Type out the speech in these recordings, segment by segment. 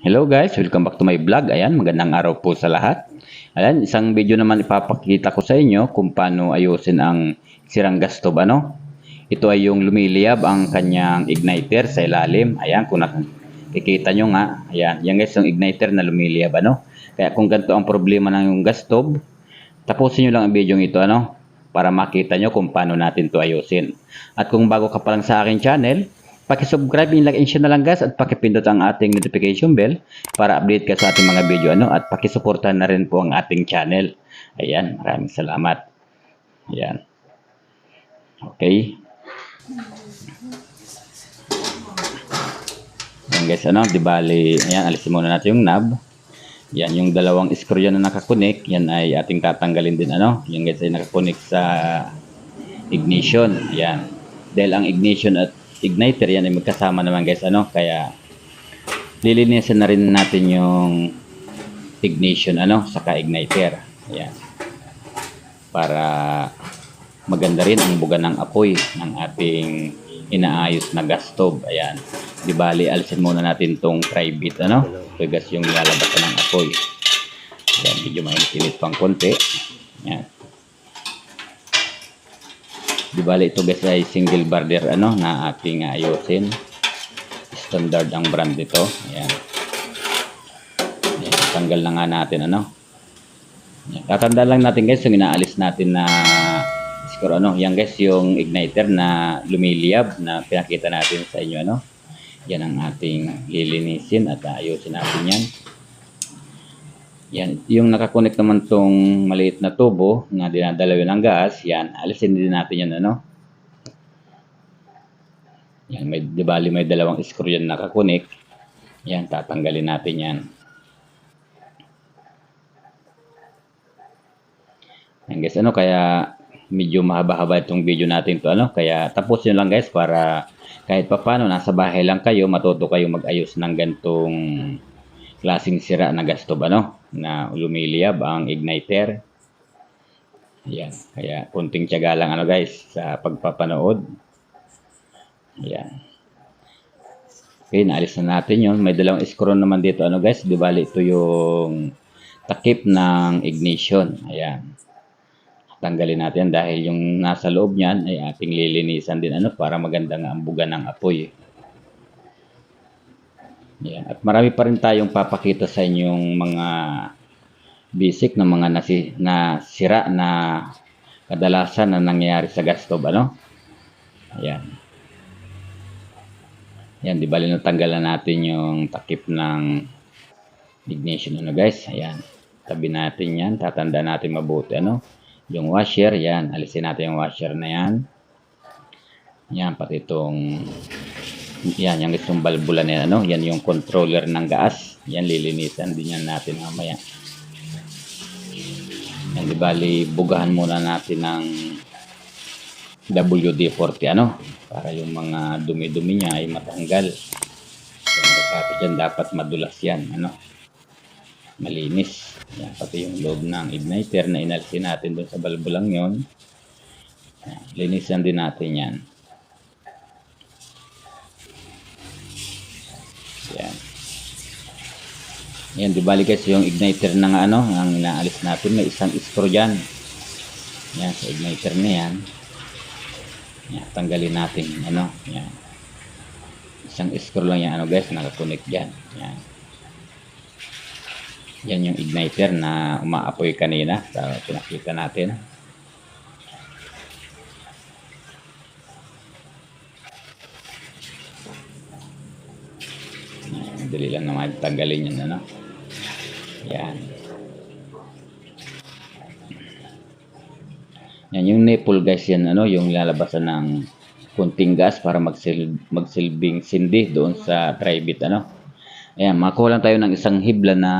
Hello guys, welcome back to my vlog. Ayan, magandang araw po sa lahat. Ayan, isang video naman ipapakita ko sa inyo kung paano ayusin ang sirang gas stove. Ano? Ito ay yung lumiliyab ang kanyang igniter sa ilalim. Ayan, kung nakikita nyo nga. Ayan, yan guys yung igniter na lumiliyab. Ano? Kaya kung ganito ang problema ng yung gas stove, tapusin nyo lang ang video ito. Ano? Para makita nyo kung paano natin to ayusin. At kung bago ka pa lang sa akin channel, Paki-subscribe, like and share na lang guys at pakipindot ang ating notification bell para update ka sa ating mga video ano at pakisuportahan na rin po ang ating channel. Ayan, maraming salamat. Ayan. Okay. Ayan guys, ano, di bali, ayan, alisin muna natin yung knob. Yan, yung dalawang screw yan na nakakunik, yan ay ating tatanggalin din, ano. Yan guys ay nakakunik sa ignition. Yan. Dahil ang ignition at igniter yan ay magkasama naman guys. Ano? Kaya lilinisan na rin natin yung ignition ano? Saka igniter. Ayan. Para maganda rin ang buga ng apoy ng ating inaayos na gas stove. Ayan. Di bali alisin muna natin tong private ano? Gas yung lalabas ng apoy. Ayan medyo mainit pang konti. Ayan Di bali ito guys ay single barrier ano na ating ayusin. Standard ang brand nito. Ayan. Ayan. Tanggal na nga natin ano. Ayan. Tatanda lang natin guys yung inaalis natin na siguro ano. Yan guys yung igniter na lumiliyab na pinakita natin sa inyo ano. Yan ang ating lilinisin at ayusin natin yan. Yan, yung nakakonect naman tong maliit na tubo na dinadala yun ng gas, yan, alisin din natin yan, ano? Yan, may, di bali may dalawang screw yan nakakonect. Yan, tatanggalin natin yan. Yan guys, ano, kaya medyo mahaba-haba itong video natin to, ano? Kaya tapusin lang guys para kahit papano, nasa bahay lang kayo, matuto kayo mag-ayos ng gantong klaseng sira na gas stove, ano? Na lumiliyab ang igniter. Ayan. Kaya kunting tiyaga lang ano guys sa pagpapanood. Ayan. Okay, naalis na natin yon. May dalawang screw naman dito ano guys. Di bali ito yung takip ng ignition. Ayan. Tanggalin natin dahil yung nasa loob niyan ay ating lilinisan din ano para maganda ang buga ng apoy. Yan. At marami pa rin tayong papakita sa inyong mga basic na mga nasi, na sira na kadalasan na nangyayari sa gas stove. Ano? Ayan. Yan, di bali natanggal na natin yung takip ng ignition. Ano guys? Ayan. Tabi natin yan. Tatanda natin mabuti. Ano? Yung washer, yan. Alisin natin yung washer na yan. Yan, pati itong yan, yung itong balbula na yan, ano? Yan yung controller ng gas. Yan, lilinisan din yan natin mamaya. Yan, di bali, bugahan muna natin ng WD-40, ano? Para yung mga dumi-dumi niya ay matanggal. So, magkakapit yan, dapat madulas yan, ano? Malinis. Yan, pati yung loob ng igniter na inalisin natin doon sa balbulang yon. Linisan din natin. Yan. Yan, di bali guys, yung igniter ng ano, ang inaalis natin, may isang screw dyan. Yan, sa igniter na yan. Yan, tanggalin natin, ano, yan. Isang screw lang yan, ano guys, nakakonect dyan. Yan. Yan yung igniter na umaapoy kanina, sa pinakita natin. Dali lang naman tanggalin yan, ano? Yan. Yan, yung nipple guys yan, ano, yung lalabasan ng kunting gas para magsil magsilbing sindi doon sa private, ano. Ayan, makuha lang tayo ng isang hibla na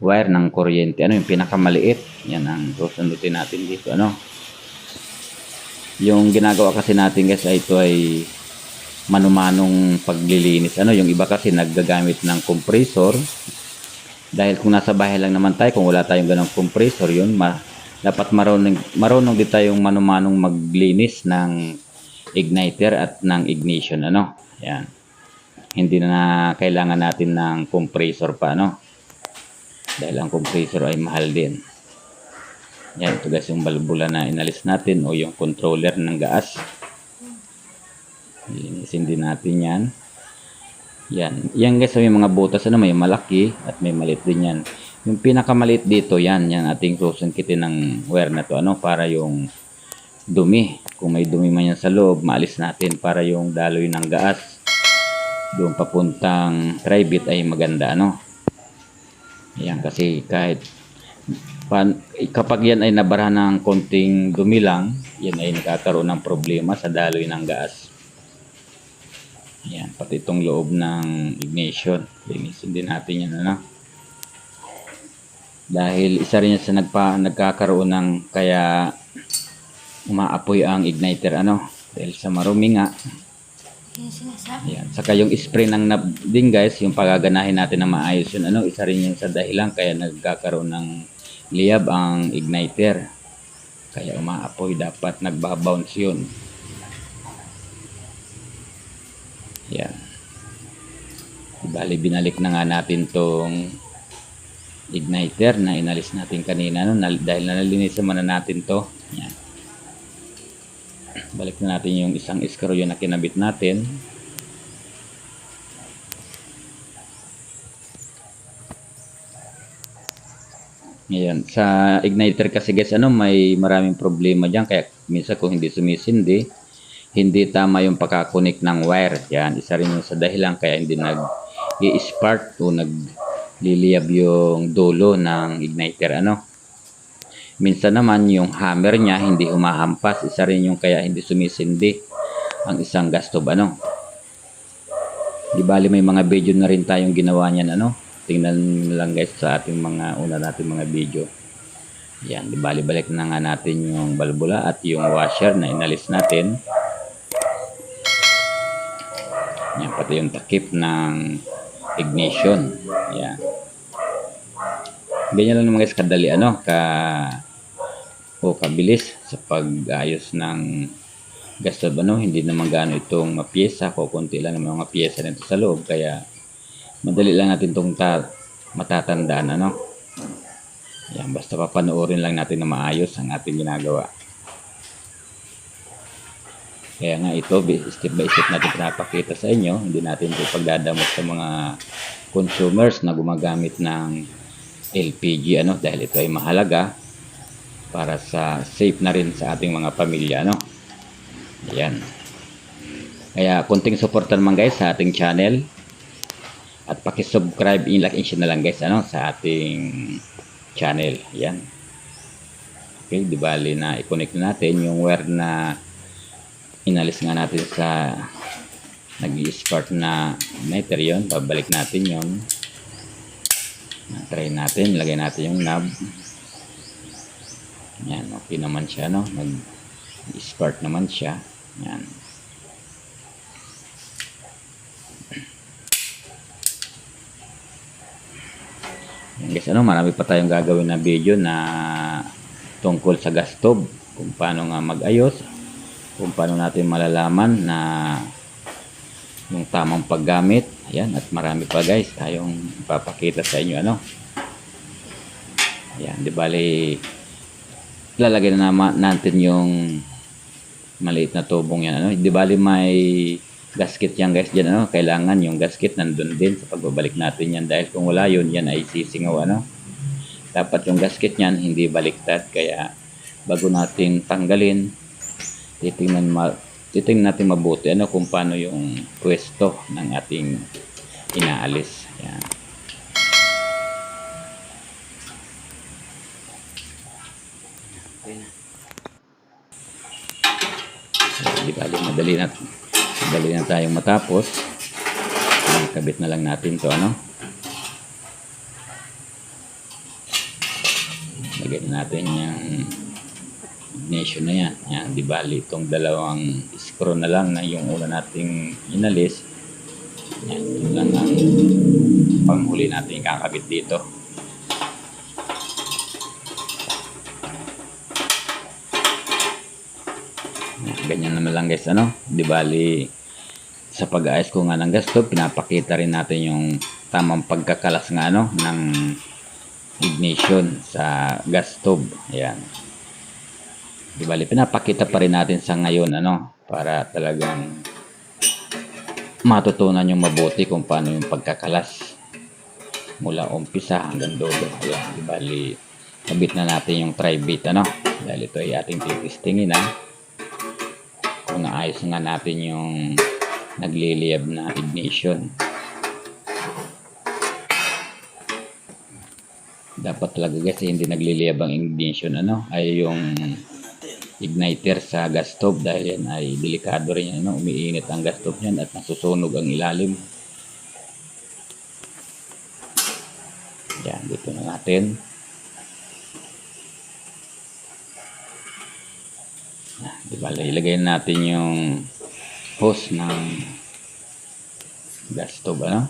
wire ng kuryente. Ano, yung pinakamaliit. Yan ang susundutin natin dito, ano. Yung ginagawa kasi natin guys ay ito ay manumanong paglilinis. Ano, yung iba kasi naggagamit ng compressor. Dahil kung nasa bahay lang naman tayo, kung wala tayong ganong compressor, yun, ma dapat marunong, marunong din tayong manumanong maglinis ng igniter at ng ignition. Ano, yan. hindi na kailangan natin ng compressor pa, no? Dahil ang compressor ay mahal din. Yan, ito guys yung balbula na inalis natin o yung controller ng gas. Linisin din natin yan. Yan. Yan guys, may mga butas ano, may malaki at may maliit din yan. Yung pinakamaliit dito, yan, yan ating susungkitin ng wire na to, ano, para yung dumi. Kung may dumi man yan sa loob, maalis natin para yung daloy ng gas doon papuntang tribit ay maganda, ano. Yan, kasi kahit pan, kapag yan ay nabara ng konting dumi lang, yan ay nagkakaroon ng problema sa daloy ng gas. Yan, pati itong loob ng ignition. Linisin din natin yan, ano. Dahil isa rin yan sa nagpa, nagkakaroon ng kaya umaapoy ang igniter, ano. Dahil sa marumi nga. Yan. Saka yung spray ng nab din guys, yung pagaganahin natin na maayos yun, ano, isa rin yung sa dahilan kaya nagkakaroon ng liyab ang igniter. Kaya umaapoy, dapat nagbabounce yun. Yan. Bali, binalik na nga natin tong igniter na inalis natin kanina no? Dahil nalinisan muna natin to. Yan. Balik na natin yung isang screw yun na kinabit natin. Ngayon, sa igniter kasi guys, ano, may maraming problema diyan kaya minsan kung hindi sumisindi, hindi tama yung pagkakunik ng wire. Yan, isa rin yung sa dahilan kaya hindi nag i-spark o nagliliyab yung dulo ng igniter, ano. Minsan naman yung hammer niya hindi humahampas, isa rin yung kaya hindi sumisindi ang isang gas tube, ano. Di bali may mga video na rin tayong ginawa niyan, ano. Tingnan lang guys sa ating mga una nating mga video. Yan, di bali balik na nga natin yung balbula at yung washer na inalis natin. Yan, pati yung takip ng ignition. Yan. Ganyan lang naman guys kadali ano, ka o kabilis sa pag-ayos ng gas stove ano, hindi naman gaano itong mapiyesa ko, konti lang naman mga piyesa nito sa loob kaya madali lang natin itong ta- matatandaan ano. Yan, basta papanoorin lang natin na maayos ang ating ginagawa. Kaya nga ito, step by step natin pinapakita sa inyo. Hindi natin ito pagdadamot sa mga consumers na gumagamit ng LPG ano dahil ito ay mahalaga para sa safe na rin sa ating mga pamilya ano. Ayan. Kaya kunting supportan man guys sa ating channel at paki-subscribe i-like and share na lang guys ano sa ating channel. Ayan. Okay, di bali na i-connect na natin yung wire na inalis nga natin sa nag-spark na meter yon babalik natin yon try natin. Lagay natin yung knob. Yan okay naman siya no? Nag spark naman siya. Yan. Yan guys ano? Marami pa tayong gagawin na video na tungkol sa gas stove. Kung paano nga mag-ayos kung paano natin malalaman na yung tamang paggamit. Ayan, at marami pa guys tayong ipapakita sa inyo. Ano? Ayan, di bali, lalagay na naman natin yung maliit na tubong yan. Ano? Di bali may gasket yan guys dyan. Ano? Kailangan yung gasket nandun din sa pagbabalik natin yan. Dahil kung wala yun, yan ay sisingaw. Ano? Dapat yung gasket yan hindi baliktad. Kaya bago natin tanggalin, titingnan ma titingnan natin mabuti ano kung paano yung pwesto ng ating inaalis. Yan. Di bali, madali na madali na tayong matapos. Kabit na lang natin to ano. Lagyan natin yung ignition na yan. Yan, di bali itong dalawang screw na lang na yung una nating inalis. Yan, yun lang ang panghuli natin kakabit dito. Yan, Ganyan naman lang guys, ano? Di bali sa pag-aayos ko nga ng gas stove, pinapakita rin natin yung tamang pagkakalas nga ano ng ignition sa gas stove. Ayan. Di bali, pinapakita pa rin natin sa ngayon ano para talagang matutunan yung mabuti kung paano yung pagkakalas mula umpisa hanggang dulo. Ayan, di bali, kabit na natin yung tri-bit ano dahil ito ay ating titistingin ha kung naayos nga natin yung nagliliyab na ignition. Dapat talaga kasi hindi nagliliyab ang ignition ano ay yung igniter sa gas stove dahil yan ay delikado rin yan ano umiinit ang gas stove yan at nasusunog ang ilalim. Yan, dito na natin. Ah, Di ba, ilagay natin yung hose ng gas stove, ano?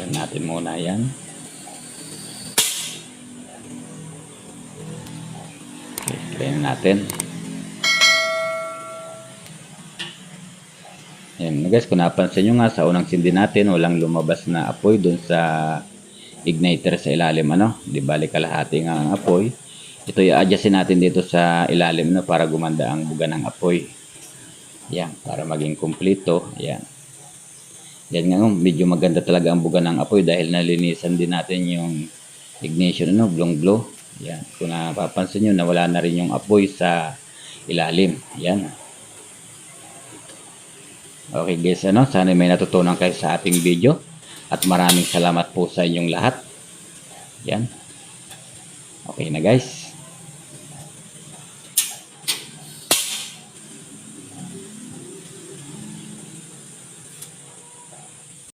Saan natin muna yan. Na natin. Yan, guys, kung napansin nyo nga sa unang sindi natin, walang lumabas na apoy dun sa igniter sa ilalim ano? Di bali kalahati nga ang apoy. Ito i-adjustin natin dito sa ilalim no para gumanda ang buga ng apoy. Yan para maging kumpleto yan yan nga oh, medyo maganda talaga ang buga ng apoy dahil nalinisan din natin yung ignition ano blong blow yan kung napapansin nyo nawala na rin yung apoy sa ilalim yan okay guys ano sana may natutunan kayo sa ating video at maraming salamat po sa inyong lahat. Yan. Okay na guys.